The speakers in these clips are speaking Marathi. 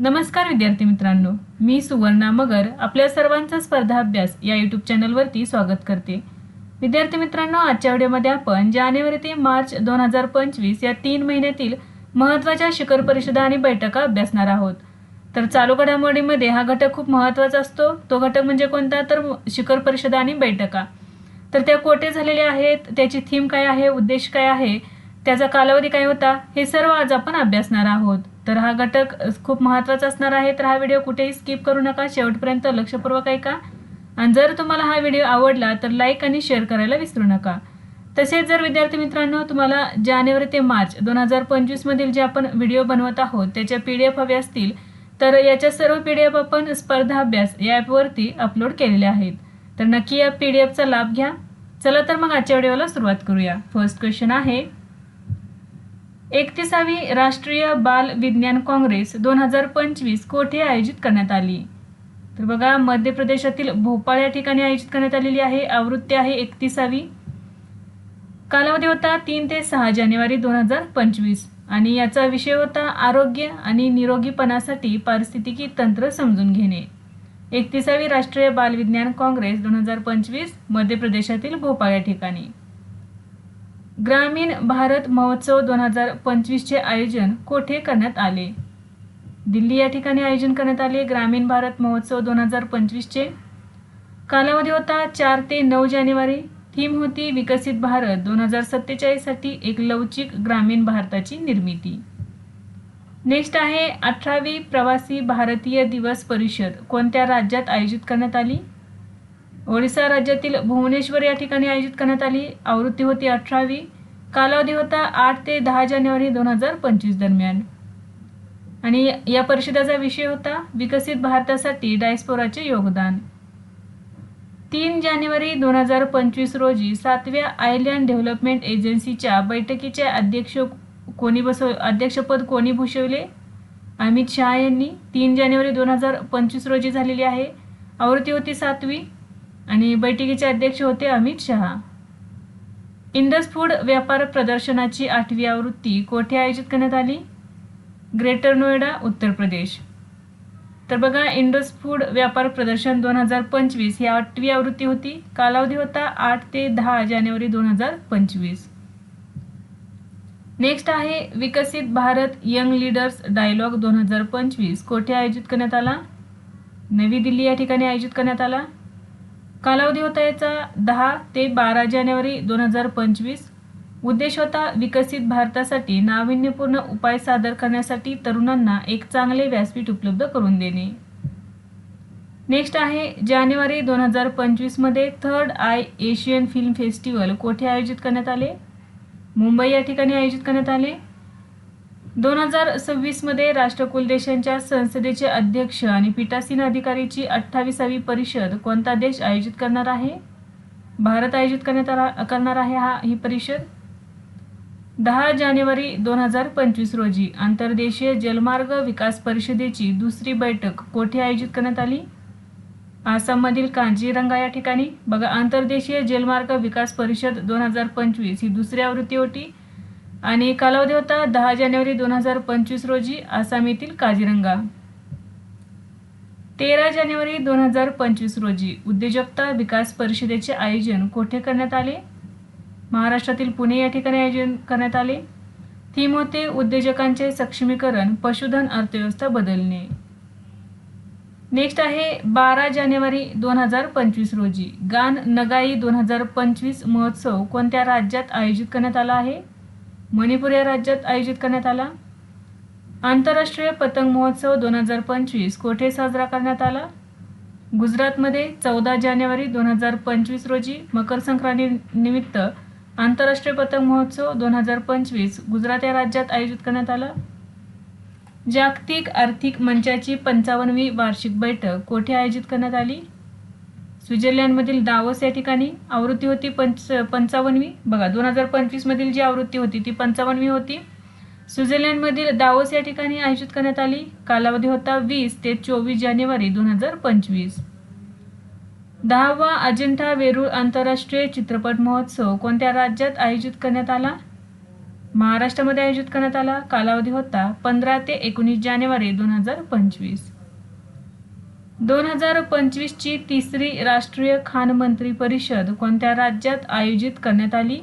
नमस्कार विद्यार्थी मित्रांनो मी सुवर्णा मगर आपल्या सर्वांचा स्पर्धा अभ्यास या यूट्यूब चॅनलवरती स्वागत करते. विद्यार्थी मित्रांनो आजच्या व्हिडिओमध्ये आपण जानेवारी ते मार्च दोन हजार पंचवीस या तीन महिन्यातील महत्त्वाच्या शिखर परिषदा आणि बैठका अभ्यासणार आहोत. तर चालू घडामोडीमध्ये हा घटक खूप महत्त्वाचा असतो. तो घटक म्हणजे कोणता? तर शिखर परिषदा आणि बैठका. तर त्या कोठे झालेल्या आहेत? त्याची थीम काय आहे? उद्देश काय आहे? त्याचा कालावधी काय होता? हे सर्व आज आपण अभ्यासणार आहोत. तर हा घटक खूप महत्त्वाचा असणार आहे. तर हा व्हिडिओ कुठेही स्किप करू नका. शेवटपर्यंत लक्षपूर्वक ऐका. आणि जर तुम्हाला हा व्हिडिओ आवडला तर लाईक आणि शेअर करायला विसरू नका. तसेच जर विद्यार्थी मित्रांनो तुम्हाला जानेवारी ते मार्च दोन हजार पंचवीसमधील जे आपण व्हिडिओ बनवत आहोत त्याच्या पी डी एफ हवे असतील तर याच्या सर्व पी डी एफ आपण स्पर्धा अभ्यास या ॲपवरती अपलोड केलेले आहेत. तर नक्की या पी डी एफचा लाभ घ्या. चला तर मग आजच्या व्हिडिओला सुरुवात करूया. फर्स्ट क्वेश्चन आहे एकतीसावी राष्ट्रीय बाल विज्ञान काँग्रेस दोन हजार पंचवीस कोठे आयोजित करण्यात आली? तर बघा मध्य प्रदेशातील भोपाळ या ठिकाणी आयोजित करण्यात आलेली आहे. आवृत्ती आहे एकतीसावी. कालावधी होता तीन ते सहा जानेवारी दोन हजार पंचवीस. आणि याचा विषय होता आरोग्य आणि निरोगीपणासाठी पारिस्थितिकी तंत्र समजून घेणे. एकतीसावी राष्ट्रीय बालविज्ञान काँग्रेस दोन हजार पंचवीस मध्य प्रदेशातील भोपाळ या ठिकाणी. ग्रामीण भारत महोत्सव दोन हजार पंचवीसचे आयोजन कोठे करण्यात आले? दिल्ली या ठिकाणी आयोजन करण्यात आले. ग्रामीण भारत महोत्सव दोन हजार पंचवीसचे कालावधी होता चार ते नऊ जानेवारी. थीम होती विकसित भारत दोन हजार सत्तेचाळीससाठी एक लवचिक ग्रामीण भारताची निर्मिती. नेक्स्ट आहे अठरावी प्रवासी भारतीय दिवस परिषद. कोणत्या राज्यात आयोजित करण्यात आली? ओडिसा राज्यातील भुवनेश्वर या ठिकाणी आयोजित करण्यात आली. आवृत्ती होती अठरावी. कालावधी होता आठ ते दहा जानेवारी दोन हजार पंचवीस दरम्यान. आणि या परिषदेचा विषय होता विकसित भारतासाठी डायस्पोराचे योगदान. तीन जानेवारी दोन हजार पंचवीस रोजी सातव्या आयलँड डेव्हलपमेंट एजन्सीच्या बैठकीचे अध्यक्ष कोणी बसव अध्यक्षपद कोणी भूषवले? अमित शहा यांनी तीन जानेवारी दोन हजार पंचवीस रोजी झालेली आहे. आवृत्ती होती सातवी. आणि बैठकीचे अध्यक्ष होते अमित शहा. इंडस फूड व्यापार प्रदर्शनाची आठवी आवृत्ती कोठे आयोजित करण्यात आली? ग्रेटर नोएडा उत्तर प्रदेश. तर बघा इंडस फूड व्यापार प्रदर्शन दोन हजार पंचवीस ही आठवी आवृत्ती होती. कालावधी होता आठ ते दहा जानेवारी दोन हजार पंचवीस. नेक्स्ट आहे विकसित भारत यंग लीडर्स डायलॉग दोन हजार पंचवीस. कोठे आयोजित करण्यात आला? नवी दिल्ली या ठिकाणी आयोजित करण्यात आला. कालावधी होता याचा दहा ते बारा जानेवारी दोन हजार पंचवीस. उद्देश होता विकसित भारतासाठी नाविन्यपूर्ण उपाय सादर करण्यासाठी तरुणांना एक चांगले व्यासपीठ उपलब्ध करून देणे. नेक्स्ट आहे जानेवारी दोन हजार पंचवीसमध्ये third I Asian film festival कोठे आयोजित करण्यात आले? मुंबई या ठिकाणी आयोजित करण्यात आले. दोन हजार सव्वीसमध्ये राष्ट्रकुल देशांच्या संसदेचे अध्यक्ष आणि पीठासीन अधिकारीची अठ्ठावीसावी परिषद कोणता देश आयोजित करणार आहे? भारत आयोजित करण्यात करणार आहे हा ही परिषद? दहा जानेवारी दोन हजार पंचवीस रोजी आंतरदेशीय जलमार्ग विकास परिषदेची दुसरी बैठक कोठे आयोजित करण्यात आली? आसाममधील कांजीरंगा या ठिकाणी. बघा आंतरदेशीय जलमार्ग विकास परिषद दोन हजार पंचवीस ही दुसरी आवृत्ती होती. आणि कालावधी होता दहा जानेवारी दोन हजार पंचवीस रोजी आसाम येथील काझीरंगा. तेरा जानेवारी दोन हजार पंचवीस रोजी उद्योजकता विकास परिषदेचे आयोजन कोठे करण्यात आले? महाराष्ट्रातील पुणे या ठिकाणी आयोजन करण्यात आले. थीम होते उद्योजकांचे सक्षमीकरण पशुधन अर्थव्यवस्था बदलणे. नेक्स्ट आहे बारा जानेवारी दोन हजार पंचवीस रोजी गान नगाई दोन हजार पंचवीस महोत्सव कोणत्या राज्यात आयोजित करण्यात आला आहे? मणिपूर या राज्यात आयोजित करण्यात आला. आंतरराष्ट्रीय पतंग महोत्सव दोन हजार पंचवीस कोठे साजरा करण्यात आला? गुजरातमध्ये चौदा जानेवारी दोन हजार पंचवीस रोजी मकर संक्रांती निमित्त आंतरराष्ट्रीय पतंग महोत्सव दोन हजार पंचवीस गुजरात या राज्यात आयोजित करण्यात आला. जागतिक आर्थिक मंचाची पंचावन्नवी वार्षिक बैठक कोठे आयोजित करण्यात आली? स्वित्झर्लंडमधील दावस या ठिकाणी आवृत्ती होती पंच पंचावन्नवी. बघा दोन हजार पंचवीसमधील जी आवृत्ती होती ती पंचावन्नवी होती. स्वित्झर्लंडमधील दावोस या ठिकाणी आयोजित करण्यात आली. कालावधी होता वीस ते चोवीस जानेवारी दोन हजार पंचवीस. दहावा अजिंठा वेरूळ आंतरराष्ट्रीय चित्रपट महोत्सव कोणत्या राज्यात आयोजित करण्यात आला? महाराष्ट्रामध्ये आयोजित करण्यात आला. कालावधी होता पंधरा ते एकोणीस जानेवारी दोन हजार पंचवीस. दोन हजार पंचवीसची तिसरी राष्ट्रीय खान मंत्री परिषद कोणत्या राज्यात आयोजित करण्यात आली?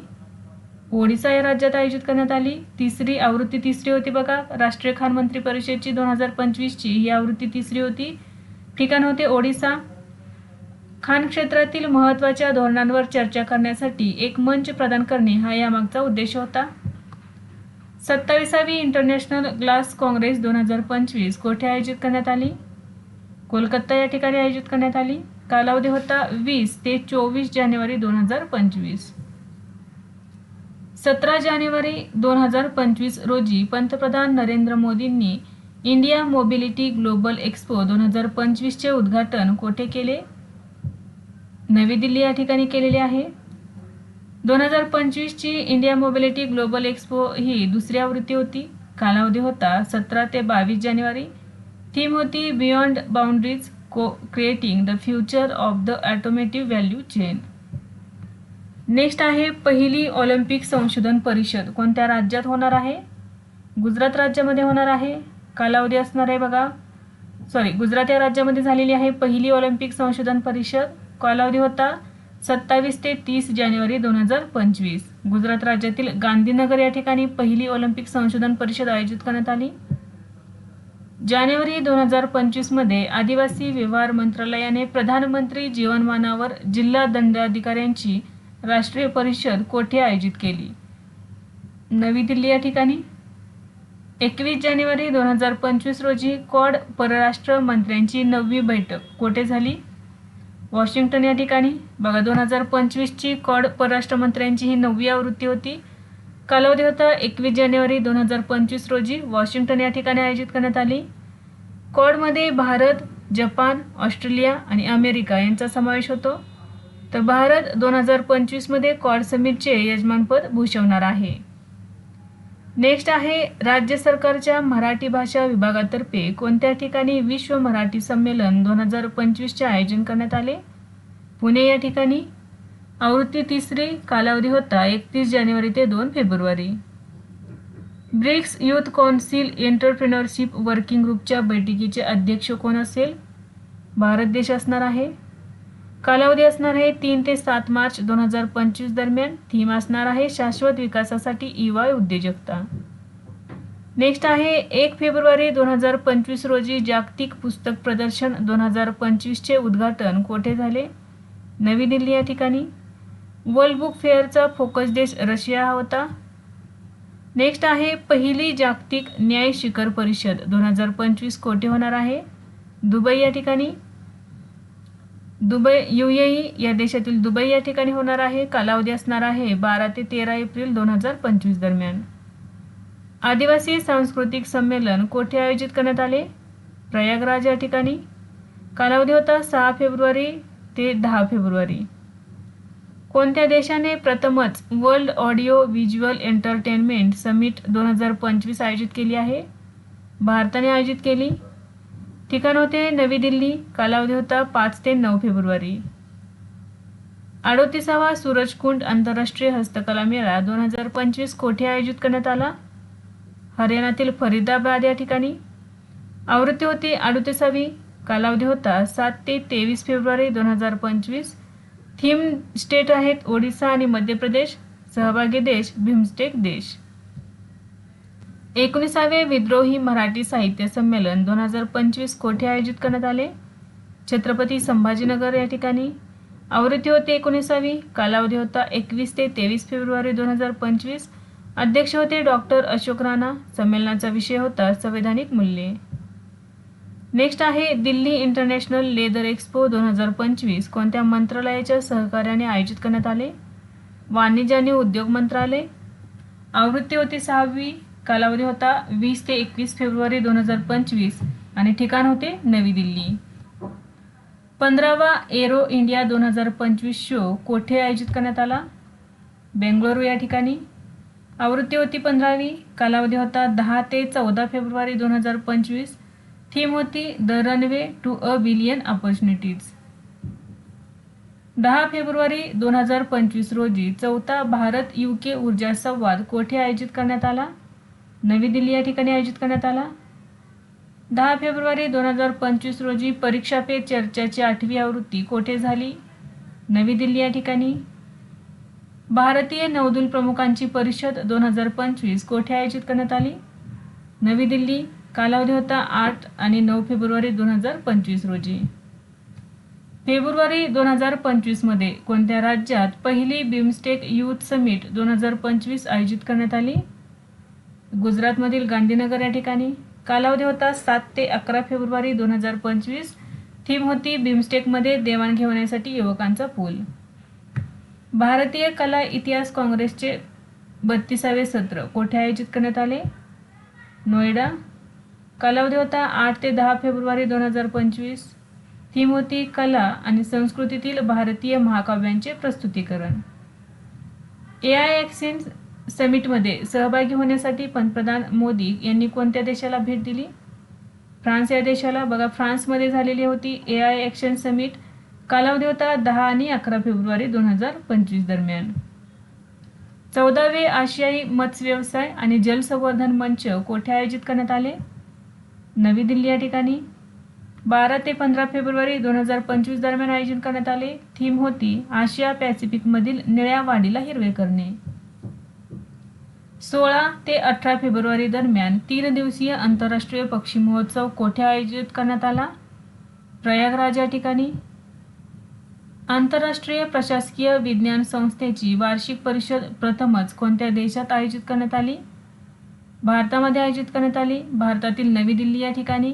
ओडिसा या राज्यात आयोजित करण्यात आली. तिसरी आवृत्ती तिसरी होती बघा. राष्ट्रीय खान मंत्री परिषदची दोन हजार पंचवीसची ही आवृत्ती तिसरी होती. ठिकाण होते ओडिसा. खान क्षेत्रातील महत्त्वाच्या धोरणांवर चर्चा करण्यासाठी एक मंच प्रदान करणे हा यामागचा उद्देश होता. सत्ताविसावी इंटरनॅशनल ग्लास काँग्रेस दोन हजार पंचवीस कोठे आयोजित करण्यात आली? कोलकाता या ठिकाणी आयोजित करण्यात आली. कालावधी होता वीस ते चोवीस जानेवारी दोन हजार पंचवीस. सतरा जानेवारी दोन हजार पंचवीस रोजी पंतप्रधान नरेंद्र मोदींनी इंडिया मोबिलिटी ग्लोबल एक्स्पो दोन हजार पंचवीसचे उद्घाटन कोठे केले? नवी दिल्ली या ठिकाणी केलेले आहे. दोन हजार पंचवीसची इंडिया मोबिलिटी ग्लोबल एक्स्पो ही दुसरी आवृत्ती होती. कालावधी होता सतरा ते बावीस जानेवारी. थीम होती beyond boundaries co creating the future of the automotive value chain next आहे पहिली ऑलिम्पिक संशोधन परिषद. कोणत्या राज्यात होणार आहे? गुजरात राज्यामध्ये होणार आहे. कालावधी असणार आहे बघा. सॉरी गुजरात या राज्यामध्ये झालेली आहे पहिली ऑलिम्पिक संशोधन परिषद. कालावधी होता सत्तावीस ते तीस जानेवारी दोन हजार पंचवीस. गुजरात राज्यातील गांधीनगर या ठिकाणी पहिली ऑलिम्पिक संशोधन परिषद आयोजित करण्यात आली. जानेवारी दोन हजार पंचवीसमध्ये आदिवासी व्यवहार मंत्रालयाने प्रधानमंत्री जीवनमानावर जिल्हा दंडाधिकाऱ्यांची राष्ट्रीय परिषद कोठे आयोजित केली? नवी दिल्ली या ठिकाणी. एकवीस जानेवारी दोन हजार पंचवीस रोजी क्वाड परराष्ट्र मंत्र्यांची नववी बैठक कोठे झाली? वॉशिंग्टन या ठिकाणी. बघा दोन हजार पंचवीसची क्वाड परराष्ट्र मंत्र्यांची ही नववी आवृत्ती होती. कालावधी होता एकवीस जानेवारी दोन हजार पंचवीस रोजी. वॉशिंग्टन या ठिकाणी आयोजित करण्यात आली. क्वाडमध्ये भारत जपान ऑस्ट्रेलिया आणि अमेरिका यांचा समावेश होतो. तर भारत दोन हजार पंचवीसमध्ये क्वाड समिटचे यजमानपद भूषवणार आहे. नेक्स्ट आहे राज्य सरकारच्या मराठी भाषा विभागातर्फे कोणत्या ठिकाणी विश्व मराठी संमेलन दोन हजार पंचवीसचे आयोजन करण्यात आले? पुणे या ठिकाणी आवृत्ती तिसरी कालावधी होता एकतीस जानेवारी ते दोन February. BRICS youth council entrepreneurship working ग्रुपच्या बैठकीचे अध्यक्ष कोण असेल? भारत देश असणार आहे. कालावधी असणार आहे तीन ते सात मार्च दोन हजार पंचवीस दरम्यान. थीम असणार आहे शाश्वत विकासासाठी इवाय उद्योजकता. नेक्स्ट आहे एक फेब्रुवारी दोन हजार पंचवीस रोजी जागतिक पुस्तक प्रदर्शन दोन हजार पंचवीसचे उद्घाटन कोठे झाले? नवी दिल्ली या ठिकाणी. वर्ल्ड बुक फेअरचा फोकस देश रशिया हा होता. नेक्स्ट आहे पहिली जागतिक न्याय शिखर परिषद. दोन हजार पंचवीस कोठे होणार आहे? दुबई या ठिकाणी. दुबई यू या देशातील दुबई या ठिकाणी होणार आहे. कालावधी असणार आहे बारा ते तेरा एप्रिल दोन हजार पंचवीस दरम्यान. आदिवासी सांस्कृतिक संमेलन कोठे आयोजित करण्यात आले? प्रयागराज या ठिकाणी. कालावधी होता सहा फेब्रुवारी ते दहा फेब्रुवारी. कोणत्या देशाने प्रथमच world audio visual entertainment summit दोन हजार पंचवीस आयोजित केली आहे? भारताने आयोजित केली. ठिकाण होते नवी दिल्ली कालावधी होता पाच ते नऊ फेब्रुवारी. अडोतीसावा सूरजकुंड आंतरराष्ट्रीय हस्तकला मेळा दोन हजार पंचवीस कोठे आयोजित करण्यात आला? हरियाणातील फरीदाबाद या ठिकाणी. आवृत्ती होती अडोतीसावी कालावधी होता सात ते तेवीस फेब्रुवारी दोन हजार पंचवीस. थीम स्टेट आहेत ओडिसा आणि मध्य प्रदेश सहभागी देश भीमस्टेक देश. एकोणीसावे विद्रोही मराठी साहित्य संमेलन दोन हजार पंचवीस कोठे आयोजित करण्यात आले? छत्रपती संभाजीनगर या ठिकाणी. आवृत्ती होती एकोणीसावी कालावधी होता एकवीस ते तेवीस फेब्रुवारी दोन हजार पंचवीस. अध्यक्ष होते डॉक्टर अशोक राणा. संमेलनाचा विषय होता संवैधानिक मूल्ये. नेक्स्ट आहे दिल्ली इंटरनॅशनल लेदर एक्स्पो दोन हजार पंचवीस. कोणत्या मंत्रालयाच्या सहकार्याने आयोजित करण्यात आले? वाणिज्य आणि उद्योग मंत्रालय. आवृत्ती होती सहावी कालावधी होता वीस ते एकवीस फेब्रुवारी दोन हजार पंचवीस आणि ठिकाण होते नवी दिल्ली. पंधरावा एरो इंडिया दोन हजार पंचवीस शो कोठे आयोजित करण्यात आला? बेंगळुरू या ठिकाणी. आवृत्ती होती पंधरावी कालावधी होता दहा ते चौदा फेब्रुवारी दोन हजार पंचवीस थीम होती the runway to a billion opportunities दहा फेब्रुवारी दोन हजार पंचवीस रोजी चौथा भारत युके ऊर्जा संवाद कोठे आयोजित करण्यात आला? नवी दिल्ली या ठिकाणी आयोजित करण्यात आला. दहा फेब्रुवारी दोन हजार पंचवीस रोजी परीक्षा पे चर्चाची आठवी आवृत्ती कोठे झाली? नवी दिल्ली या ठिकाणी. भारतीय नौदल प्रमुखांची परिषद दोन हजार पंचवीस कोठे आयोजित करण्यात आली? नवी दिल्ली. कालावधी होता आठ आणि नऊ फेब्रुवारी दोन हजार पंचवीस रोजी. फेब्रुवारी दोन हजार पंचवीसमध्ये कोणत्या राज्यात पहिली बिमस्टेक युथ समिट दोन हजार पंचवीस आयोजित करण्यात आली? गुजरातमधील गांधीनगर या ठिकाणी. कालावधी होता सात ते अकरा फेब्रुवारी दोन हजार पंचवीस. थीम होती बिमस्टेकमध्ये देवाणघेवाणीसाठी युवकांचा पूल. भारतीय कला इतिहास काँग्रेसचे बत्तीसावे सत्र कोठे आयोजित करण्यात आले? नोएडा कालावधी होता आठ ते दहा फेब्रुवारी दोन हजार पंचवीस. थीम होती कला आणि संस्कृतीतील भारतीय महाकाव्यांचे प्रस्तुतीकरण. ए आय एक्सिन समिटमध्ये सहभागी होण्यासाठी पंतप्रधान मोदी यांनी कोणत्या देशाला भेट दिली? फ्रान्स या देशाला. बघा फ्रान्समध्ये झालेली होती ए आय एक्शन समिट कालावधी होता दहा आणि अकरा फेब्रुवारी दोन हजार पंचवीस दरम्यान. चौदावे आशियाई मत्स्य व्यवसाय आणि जलसंवर्धन मंच कोठे आयोजित करण्यात आले? नवी दिल्ली या ठिकाणी. बारा ते पंधरा फेब्रुवारी दोन हजार पंचवीस दरम्यान आयोजित करण्यात आले. थीम होती आशिया पॅसिफिकमधील निळ्या वाढीला हिरवे करणे. सोळा ते अठरा फेब्रुवारी दरम्यान तीन दिवसीय आंतरराष्ट्रीय पक्षी महोत्सव कोठे आयोजित करण्यात आला? प्रयागराज या ठिकाणी. आंतरराष्ट्रीय प्रशासकीय विज्ञान संस्थेची वार्षिक परिषद प्रथमच कोणत्या देशात आयोजित करण्यात आली? भारतामध्ये आयोजित करण्यात आली. भारतातील नवी दिल्ली या ठिकाणी.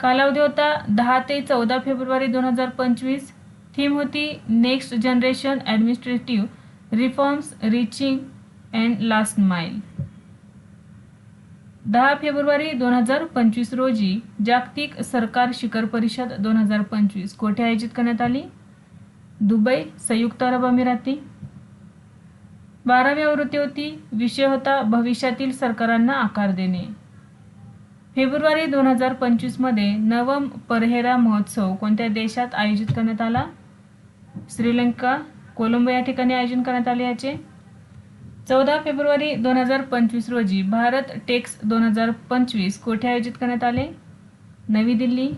कालावधी होता दहा ते चौदा फेब्रुवारी दोन हजार पंचवीस. थीम होती next generation administrative reforms reaching and last mile दहा फेब्रुवारी दोन हजार पंचवीस रोजी जागतिक सरकार शिखर परिषद दोन हजार पंचवीस कोठे आयोजित करण्यात आली? दुबई संयुक्त अरब अमिराती. बारावी आवृत्ती होती. विषय होता भविष्यातील सरकारांना आकार देणे. फेब्रुवारी दोन हजार पंचवीसमध्ये नवम परहेरा महोत्सव कोणत्या देशात आयोजित करण्यात आला? श्रीलंका कोलंबो या ठिकाणी आयोजन करण्यात आले याचे. चौदा फेब्रुवारी दोन हजार पंचवीस रोजी भारत टेक्स दोन हजार पंचवीस कोठे आयोजित करण्यात आले? नवी दिल्ली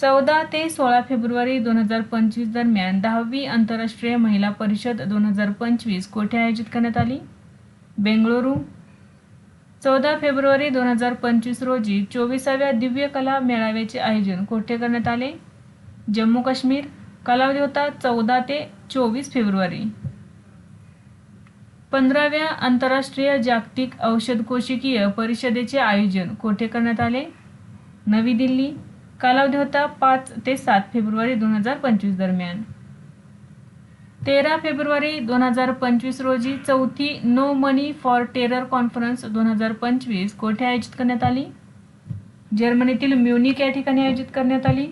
चौदा ते सोळा फेब्रुवारी दोन हजार पंचवीस दरम्यान दहावी आंतरराष्ट्रीय महिला परिषद दोन हजार पंचवीस कोठे आयोजित करण्यात आली? बेंगळुरू. चौदा फेब्रुवारी दोन हजार पंचवीस रोजी चोवीसाव्या दिव्य कला मेळाव्याचे आयोजन कोठे करण्यात आले? जम्मू काश्मीर. कालावधी होता चौदा ते चोवीस फेब्रुवारी. पंधराव्या आंतरराष्ट्रीय जागतिक औषधकोशिकीय परिषदेचे आयोजन कोठे करण्यात आले? नवी दिल्ली. कालावधी होता पाच ते सात फेब्रुवारी दोन हजार पंचवीस दरम्यान. तेरा फेब्रुवारी दोन हजार पंचवीस रोजी चौथी no money for terror conference दोन हजार पंचवीस कोठे आयोजित करण्यात आली? जर्मनीतील म्युनिक या ठिकाणी आयोजित करण्यात आली.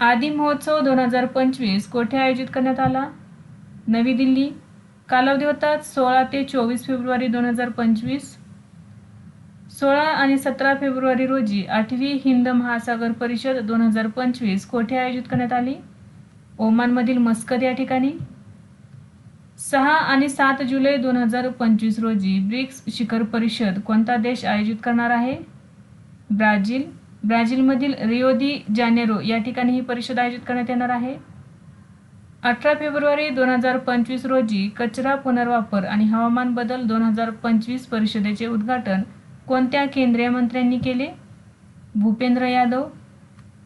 आदी महोत्सव दोन हजार पंचवीस कोठे आयोजित करण्यात आला? नवी दिल्ली. कालावधी होता सोळा ते चोवीस फेब्रुवारी दोन हजार पंचवीस. सोळा आणि सतरा फेब्रुवारी रोजी आठवी हिंद महासागर परिषद दोन हजार पंचवीस कोठे आयोजित करण्यात आली? ओमानमधील मस्कत या ठिकाणी. सहा आणि सात जुलै दोन हजार पंचवीस रोजी ब्रिक्स शिखर परिषद कोणता देश आयोजित करणार आहे? ब्राझील. ब्राझीलमधील रिओ दी जानेरो या ठिकाणी ही परिषद आयोजित करण्यात येणार आहे. अठरा फेब्रुवारी दोन हजार पंचवीस रोजी कचरा पुनर्वापर आणि हवामान बदल दोन हजार पंचवीस परिषदेचे उद्घाटन कोणत्या केंद्रीय मंत्र्यांनी केले? भूपेंद्र यादव.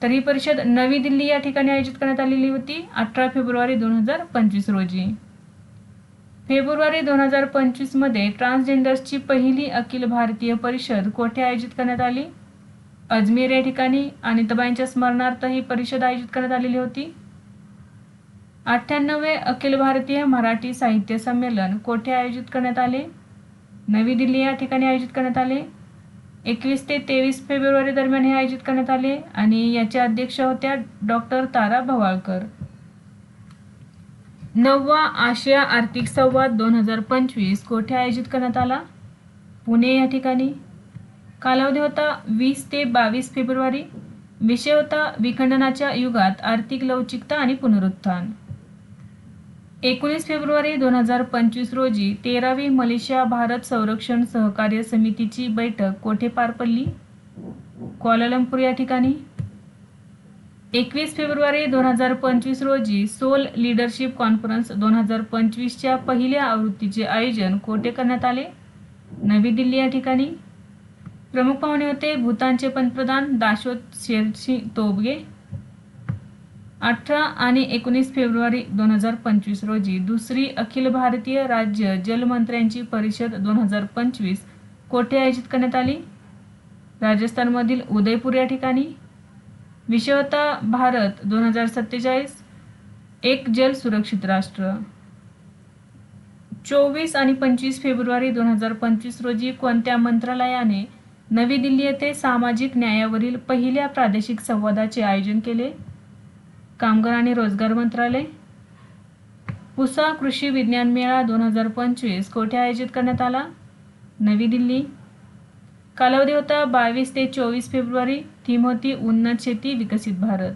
तर ही परिषद नवी दिल्ली या ठिकाणी आयोजित करण्यात आलेली होती अठरा फेब्रुवारी दोन हजार पंचवीस रोजी. फेब्रुवारी दोन हजार पंचवीसमध्ये ट्रान्सजेंडर्सची पहिली अखिल भारतीय परिषद कोठे आयोजित करण्यात आली? अजमेर या ठिकाणी आणि तबाईंच्या स्मरणार्थ ही परिषद आयोजित करण्यात आलेली होती. अठ्ठ्याण्णवे अखिल भारतीय मराठी साहित्य संमेलन कोठे आयोजित करण्यात आले? नवी दिल्ली या ठिकाणी आयोजित करण्यात आले. एकवीस ते तेवीस फेब्रुवारी दरम्यान हे आयोजित करण्यात आले आणि याच्या अध्यक्ष होत्या डॉक्टर तारा भवाळकर. नववा आशिया आर्थिक संवाद दोन हजार पंचवीस कोठे आयोजित करण्यात आला? पुणे या ठिकाणी. कालावधी होता वीस ते बावीस फेब्रुवारी. विषय होता विखंडनाच्या युगात आर्थिक लवचिकता आणि पुनरुत्थान. एकोणीस फेब्रुवारी दोन हजार पंचवीस रोजी तेरावी मलेशिया भारत संरक्षण सहकार्य समितीची बैठक कोठे पार पडली? क्वालालंपूर या ठिकाणी. एकवीस फेब्रुवारी दोन हजार पंचवीस रोजी सोल लीडरशिप कॉन्फरन्स दोन हजार पंचवीसच्या पहिल्या आवृत्तीचे आयोजन कोठे करण्यात आले? नवी दिल्ली या ठिकाणी. प्रमुख पाहुणे होते भूतानचे पंतप्रधान दाशोत शेरशी तोबगे. अठरा आणि एकोणीस फेब्रुवारी दोन हजार पंचवीस रोजी दुसरी अखिल भारतीय राज्य जलमंत्र्यांची परिषद दोन हजार पंचवीस कोठे आयोजित करण्यात आली? राजस्थानमधील उदयपूर या ठिकाणी. विषय भारत दोन हजार सत्तेचाळीस. एक जल सुरक्षित राष्ट्र. चोवीस आणि पंचवीस फेब्रुवारी दोन हजार पंचवीस रोजी कोणत्या मंत्रालयाने नवी दिल्ली येथे सामाजिक न्यायावरील पहिल्या प्रादेशिक संवादाचे आयोजन केले? कामगार आणि रोजगार मंत्रालय. पुसा कृषी विज्ञान मेळा दोन हजार पंचवीस कोठे आयोजित करण्यात आला? नवी दिल्ली. कालावधी होता बावीस ते चोवीस फेब्रुवारी. थीम होती उन्नत शेती विकसित भारत.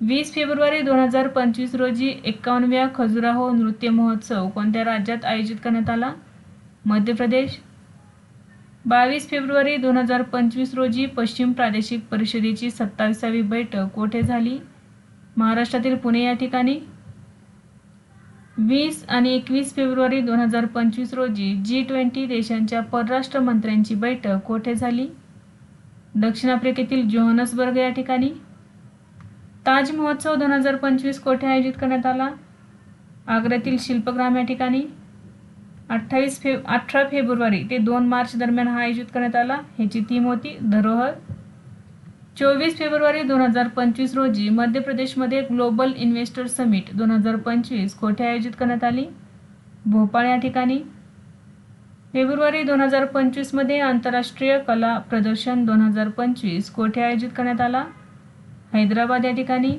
वीस फेब्रुवारी दोन हजार पंचवीस रोजी एकावन्नव्या खजुराहो नृत्य महोत्सव कोणत्या राज्यात आयोजित करण्यात आला? मध्य प्रदेश. बावीस फेब्रुवारी दोन हजार पंचवीस रोजी पश्चिम प्रादेशिक परिषदेची सत्तावीसावी बैठक कोठे झाली? महाराष्ट्रातील पुणे या ठिकाणी. वीस आणि एकवीस फेब्रुवारी दोन हजार पंचवीस रोजी जी ट्वेंटी देशांच्या परराष्ट्र मंत्र्यांची बैठक कोठे झाली? दक्षिण आफ्रिकेतील जोहनसबर्ग या ठिकाणी. ताज महोत्सव दोन हजार पंचवीस कोठे आयोजित करण्यात आला? आग्र्यातील शिल्पग्राम या ठिकाणी. अठ्ठावीस फे अठरा फेब्रुवारी ते दोन मार्च दरम्यान हा आयोजित करण्यात आला. ह्याची थीम होती धरोहर. चोवीस फेब्रुवारी दोन हजार पंचवीस रोजी मध्य प्रदेशमध्ये ग्लोबल इन्व्हेस्टर समिट दोन हजार पंचवीस कोठे आयोजित करण्यात आली? भोपाळ या ठिकाणी. फेब्रुवारी दोन हजार पंचवीसमध्ये आंतरराष्ट्रीय कला प्रदर्शन दोन हजार पंचवीस कोठे आयोजित करण्यात आला? हैदराबाद या ठिकाणी.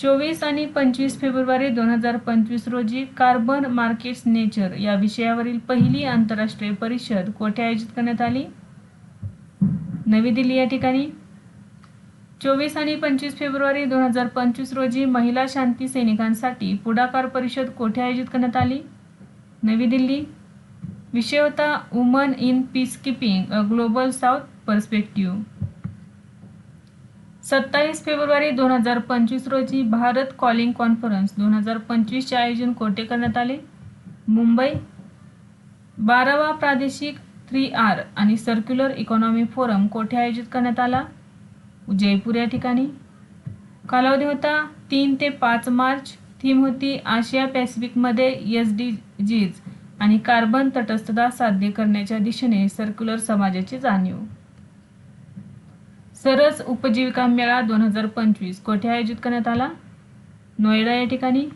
चोवीस आणि पंचवीस फेब्रुवारी दोन हजार पंचवीस रोजी कार्बन मार्केट्स नेचर या विषयावरील पहिली आंतरराष्ट्रीय परिषद कोठे आयोजित करण्यात आली? नवी दिल्ली या ठिकाणी. चोवीस आणि पंचवीस फेब्रुवारी दोन हजार पंचवीस रोजी महिला शांती सैनिकांसाठी पुढाकार परिषद कोठे आयोजित करण्यात आली? नवी दिल्ली. विषय होता woman in peacekeeping a global south perspective सत्तावीस फेब्रुवारी दोन हजार पंचवीस रोजी भारत कॉलिंग कॉन्फरन्स दोन हजार पंचवीसचे आयोजन कोठे करण्यात आले? मुंबई. बारावा प्रादेशिक थ्री आर आणि सर्क्युलर इकॉनॉमी फोरम कोठे आयोजित करण्यात आला? जयपूर या ठिकाणी. कालावधी होता तीन ते पाच मार्च. थीम होती आशिया पॅसिफिकमध्ये एस डी जीज आणि कार्बन तटस्थता साध्य करण्याच्या दिशेने सर्क्युलर समाजाची जाणीव. सरस उपजीविका मेळा दोन हजार पंचवीस कोठे आयोजित करण्यात आला? नोएडा या ठिकाणी.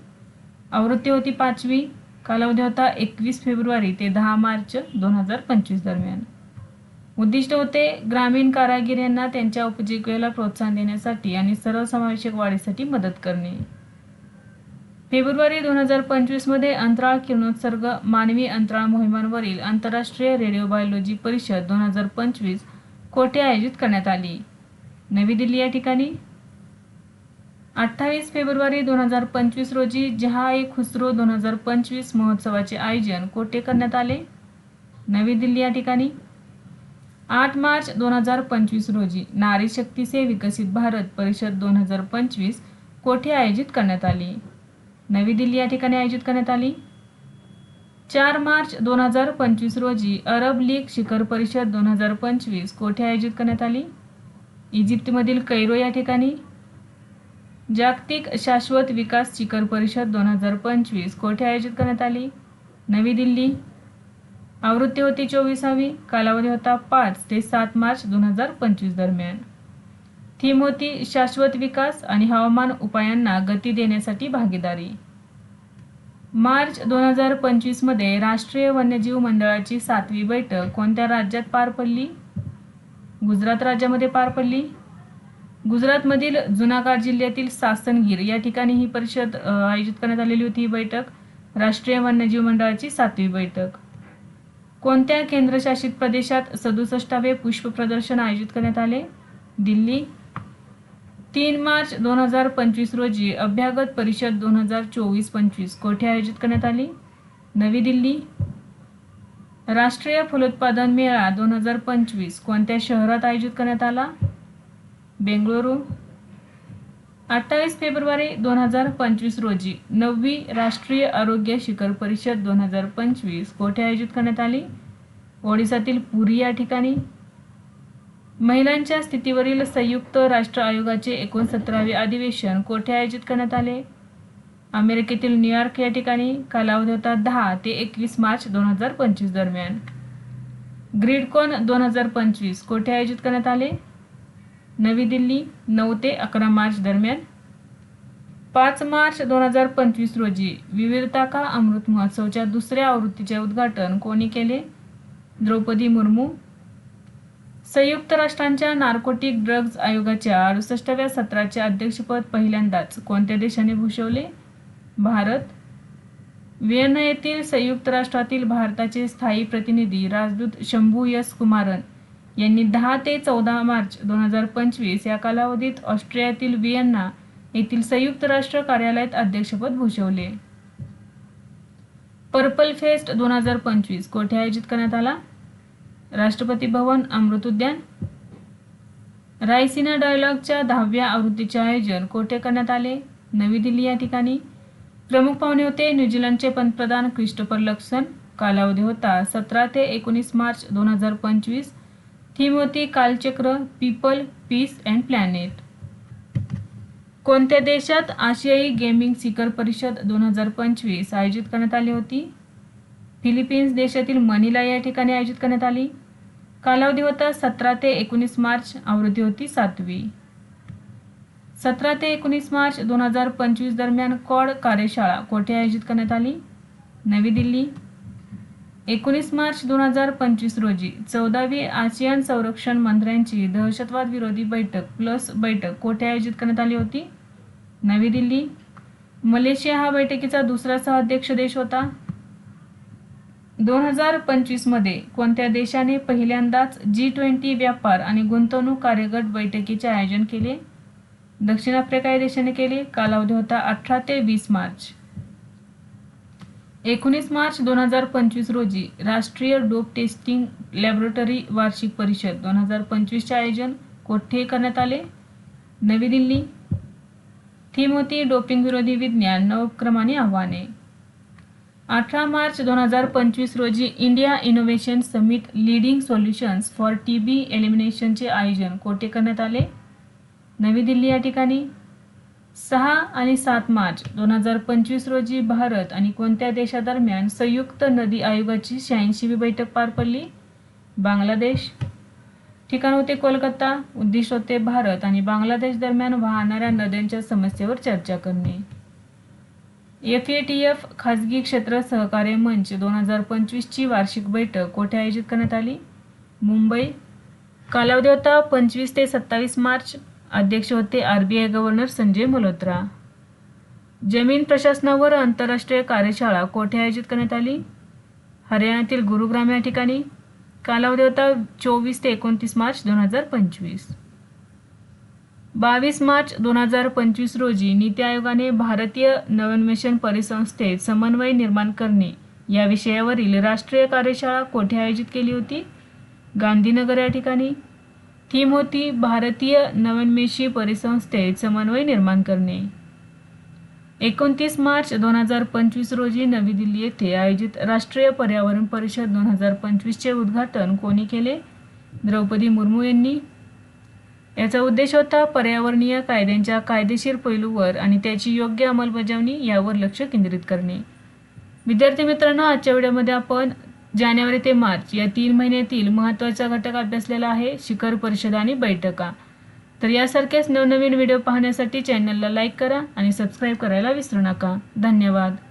आवृत्ती होती पाचवी. कालावधी होता एकवीस फेब्रुवारी ते दहा मार्च दोन हजार पंचवीस दरम्यान. उद्दिष्ट होते ग्रामीण कारागीर यांना त्यांच्या उपजीविकेला प्रोत्साहन देण्यासाठी आणि सर्वसमावेशक वाढीसाठी मदत करणे. फेब्रुवारी दोन हजार पंचवीसमध्ये अंतराळ किरणोत्सर्ग मानवी अंतराळ मोहिमांवरील आंतरराष्ट्रीय रेडिओ बायोलॉजी परिषद दोन हजार पंचवीस कोठे आयोजित करण्यात आली? नवी दिल्ली या ठिकाणी? अठ्ठावीस फेब्रुवारी दोन हजार पंचवीस रोजी जहा ए खुसरो दोन हजार पंचवीस महोत्सवाचे आयोजन कोठे करण्यात आले? नवी दिल्ली या ठिकाणी. आठ मार्च दोन हजार पंचवीस रोजी नारी शक्तीचे विकसित भारत परिषद दोन हजार पंचवीस कोठे आयोजित करण्यात आली? नवी दिल्ली या ठिकाणी आयोजित करण्यात आली. चार मार्च दोन हजार पंचवीस रोजी अरब लीग शिखर परिषद दोन हजार पंचवीस कोठे आयोजित करण्यात आली? इजिप्तमधील कैरो या ठिकाणी. जागतिक शाश्वत विकास शिखर परिषद दोन हजार पंचवीस कोठे आयोजित करण्यात आली? नवी दिल्ली. आवृत्ती होती चोवीसावी कालावधी होता पाच ते सात मार्च दोन हजार पंचवीस दरम्यान. थीम होती शाश्वत विकास आणि हवामान उपायांना गती देण्यासाठी भागीदारी. मार्च दोन हजार पंचवीसमध्ये राष्ट्रीय वन्यजीव मंडळाची सातवी बैठक कोणत्या राज्यात पार पडली? गुजरात राज्यामध्ये पार पडली. गुजरातमधील जुनागड जिल्ह्यातील सासनगीर या ठिकाणी ही परिषद आयोजित करण्यात आलेली होती. ही बैठक राष्ट्रीय वन्यजीव मंडळाची सातवी बैठक. कोणत्या केंद्रशासित प्रदेशात सदुसष्टावे पुष्प प्रदर्शन आयोजित करण्यात आले? दिल्ली तीन मार्च दोन हजार पंचवीस रोजी अभ्यागत परिषद दोन हजार चोवीस पंचवीस कोठे आयोजित करण्यात आली? नवी दिल्ली. राष्ट्रीय फलोत्पादन मेळा दोन हजार पंचवीस कोणत्या शहरात आयोजित करण्यात आला? बेंगळुरू. अठ्ठावीस फेब्रुवारी दोन हजार पंचवीस रोजी नववी राष्ट्रीय आरोग्य शिखर परिषद दोन हजार पंचवीस कोठे आयोजित करण्यात आली? ओडिसातील पुरी या ठिकाणी. महिलांच्या स्थितीवरील संयुक्त राष्ट्र आयोगाचे एकोणसतरावे अधिवेशन कोठे आयोजित करण्यात आले? अमेरिकेतील न्यूयॉर्क या ठिकाणी. कालावधी होता दहा ते एकवीस मार्च दोन हजार पंचवीस दरम्यान. ग्रीडकॉन दोन हजार पंचवीस कोठे आयोजित करण्यात आले? नवी दिल्ली नऊ ते अकरा मार्च दरम्यान. पाच मार्च दोन हजार पंचवीस रोजी विविधता का अमृत महोत्सवच्या दुसऱ्या आवृत्तीचे उद्घाटन कोणी केले? द्रौपदी मुर्मू. संयुक्त राष्ट्रांच्या नार्कोटिक ड्रग्ज आयोगाच्या अडुसष्टव्या सत्राचे अध्यक्षपद पहिल्यांदाच कोणत्या देशाने भूषवले? भारत. व्हिएना येथील संयुक्त राष्ट्रातील भारताचे स्थायी प्रतिनिधी राजदूत शंभू यस कुमारन. यांनी दहा ते चौदा मार्च दोन हजार पंचवीस या कालावधीत ऑस्ट्रियातील वियन्ना येथील संयुक्त राष्ट्र कार्यालयात अध्यक्षपद भूषवले. पर्पल फेस्ट दोन हजार पंचवीस कोठे आयोजित करण्यात आला? राष्ट्रपती भवन अमृत उद्यान. रायसिना डायलॉगच्या दहाव्या आवृत्तीचे आयोजन कोठे करण्यात आले? नवी दिल्ली या ठिकाणी. प्रमुख पाहुणे होते न्यूझीलंडचे पंतप्रधान क्रिस्टोफर लक्सन. कालावधी होता सतरा ते एकोणीस मार्च दोन हजार पंचवीस. थीम होती Kalachakra people peace and planet. कोणत्या देशात आशियाई गेमिंग शिखर परिषद दोन हजार पंचवीस आयोजित करण्यात आली होती? फिलिपिन्स देशातील मनिला या ठिकाणी आयोजित करण्यात आली. कालावधी होता सतरा ते एकोणीस मार्च आवृत्ती होती सातवी. सतरा ते एकोणीस मार्च दोन हजार पंचवीस दरम्यान कॉड कार्यशाळा कोठे आयोजित करण्यात आली? नवी दिल्ली एकोणीस मार्च दोन हजार पंचवीस रोजी चौदावी आसियान संरक्षण मंत्र्यांची दहशतवाद विरोधी बैठक प्लस बैठक कोठे आयोजित करण्यात आली होती? नवी दिल्ली. मलेशिया हा बैठकीचा दुसरा सहअध्यक्ष देश होता. दोन हजार पंचवीसमध्ये कोणत्या देशाने पहिल्यांदाच जी ट्वेंटी व्यापार आणि गुंतवणूक कार्यगट बैठकीचे आयोजन केले? दक्षिण आफ्रिका या देशाने केले. कालावधी होता अठरा ते वीस मार्च. एकोणीस मार्च दोन हजार पंचवीस रोजी राष्ट्रीय डोप टेस्टिंग लॅबोरेटरी वार्षिक परिषद दोन हजार पंचवीसचे आयोजन कोठे करण्यात आले? नवी दिल्ली. थीम होती डोपिंग विरोधी विज्ञान नवक्रमाने आव्हाने. अठरा मार्च दोन हजार पंचवीस रोजी India innovation summit leading solutions for T B एलिमिनेशनचे आयोजन कोठे करण्यात आले? नवी दिल्ली या ठिकाणी. सहा आणि सात मार्च दोन हजार पंचवीस रोजी भारत आणि कोणत्या देशादरम्यान संयुक्त नदी आयोगाची शहाऐंशीवी बैठक पार पडली? बांगलादेश. ठिकाण होते कोलकाता. उद्दिष्ट होते भारत आणि बांगलादेश दरम्यान वाहणाऱ्या नद्यांच्या समस्येवर चर्चा करणे. एफ ए टी एफ खाजगी क्षेत्र सहकार्य मंच दोन हजार पंचवीसची वार्षिक बैठक कोठे आयोजित करण्यात आली? मुंबई. कालावधी होता पंचवीस ते सत्तावीस मार्च अध्यक्ष होते R B I governor Sanjay Malhotra. जमीन प्रशासनावर आंतरराष्ट्रीय कार्यशाळा कोठे आयोजित करण्यात आली? हरियाणातील गुरुग्राम या ठिकाणी. कालावधी होता चोवीस ते एकोणतीस मार्च दोन हजार पंचवीस. बावीस मार्च दोन हजार पंचवीस रोजी नीती आयोगाने भारतीय नवोन्मेषण परिसंस्थेत समन्वय निर्माण करणे या विषयावरील राष्ट्रीय कार्यशाळा कोठे आयोजित केली होती? गांधीनगर या ठिकाणी. थीम होती भारतीय नवोन्मेषी परिसंस्थेत समन्वय निर्माण करणे. एकोणतीस मार्च दोन हजार पंचवीस रोजी नवी दिल्ली येथे आयोजित राष्ट्रीय पर्यावरण परिषद दोन हजार पंचवीसचे उद्घाटन कोणी केले? द्रौपदी मुर्मू यांनी. याचा उद्देश होता पर्यावरणीय कायद्यांच्या कायदेशीर पैलूवर आणि त्याची योग्य अंमलबजावणी यावर लक्ष केंद्रित करणे. विद्यार्थी मित्रांनो आजच्या व्हिडिओमध्ये आपण जानेवारी ते मार्च या तीन महिन्यातील महत्त्वाचा घटक अभ्यासलेला आहे शिखर परिषद आणि बैठका. तर यासारख्याच नवनवीन व्हिडिओ पाहण्यासाठी चॅनलला लाईक करा आणि सबस्क्राईब करायला विसरू नका. धन्यवाद.